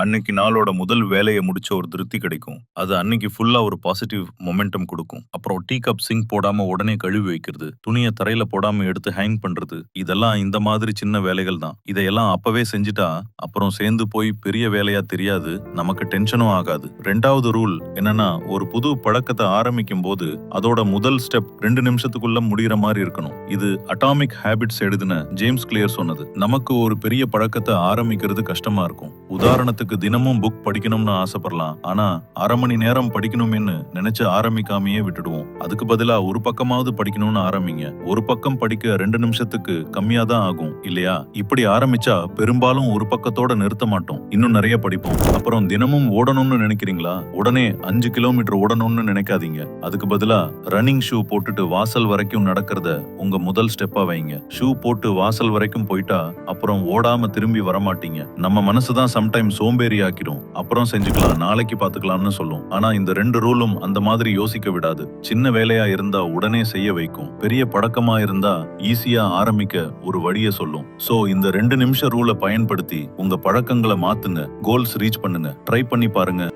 அன்னைக்கு நாளோட முதல் வேலையை முடிச்ச ஒரு திருப்தி கிடைக்கும். அது அன்னைக்கு ஃபுல்லா ஒரு பாசிட்டிவ் மொமெண்டம் கொடுக்கும். அப்புறம் டீ கப் சிங்க் போடாம உடனே கழுவி வைக்கிறது துணியை தரையில போடாம எடுத்து ஹேங் பண்றது இதெல்லாம் இந்த மாதிரி சின்ன வேலைகள் தான். இதையெல்லாம் அப்பவே செஞ்சுட்டா அப்புறம் சேர்ந்து போய் பெரிய வேலையா தெரியாது நமக்கு டென்ஷனும் ஆகாது. ரெண்டாவது ரூல் என்னன்னா ஒரு புது பழக்கத்தை ஆரம்பிக்கும் போது அதோட முதல் ஸ்டெப் ரெண்டு நிமிஷத்துக்குள்ள முடிகிற மாதிரி இருக்கணும். இது அட்டாமிக் ஹேபிட்ஸ் எழுதின ஜேம்ஸ் கிளியர் சொன்னது. நமக்கு ஒரு பெரிய பழக்கத்தை ஆரம்பிக்கிறது கஷ்டமா இருக்கும். உதாரணத்துக்கு தினமும் புக் படிக்கணும்னு ஆசைப்படலாம். ஆனா அரை மணி நேரம் படிக்கணும்னு நினைச்சு ஆரம்பிக்காமையே விட்டுடுவோம். அதுக்கு பதிலா ஒரு பக்கமாவது படிக்கணும்னு ஆரம்பிங்க. ஒரு பக்கம் படிக்க ரெண்டு நிமிஷத்துக்கு கம்மியா தான் ஆகும் இல்லையா? இப்படி ஆரம்பிச்சா பெரும்பாலும் ஒரு பக்கத்தோட நிறுத்த மாட்டோம். இன்னும் நிறைய படிப்போம். அப்புறம் தினமும் ஓடணும்னு நினைக்கிறீங்களா? உடனே அஞ்சு கிலோமீட்டர் ஓடணும்னு நினைக்காதீங்க. அதுக்கு பதிலா ரன்னிங் ஷூ போட்டுட்டு வாசல் வரைக்கும் நடக்கிறத உங்க முதல் ஸ்டெப்பா வைங்க. ஷூ போட்டு வாசல் வரைக்கும் போயிட்டா அப்புறம் ஓடாம திரும்பி வரமாட்டீங்க. நம்ம மனசுதான் சம்டைம் சோம்பேறி ஆக்கிடும் அப்புறம் செஞ்சுக்கலாம் நாளைக்கு பாத்துக்கலாம்னு சொல்லும். ஆனா இந்த ரெண்டு ரூலும் அந்த மாதிரி யோசிக்க விடாது. சின்ன வேலையா இருந்தா உடனே செய்ய வைக்கும். பெரிய பழக்கமா இருந்தா ஈஸியா ஆரம்பிக்க ஒரு வழியை சொல்லும். சோ இந்த ரெண்டு நிமிஷ ரூலை பயன்படுத்தி உங்க பழக்கங்களை மாத்துங்க. கோல்ஸ் ரீச் பண்ணுங்க. ட்ரை பண்ணி பாருங்க.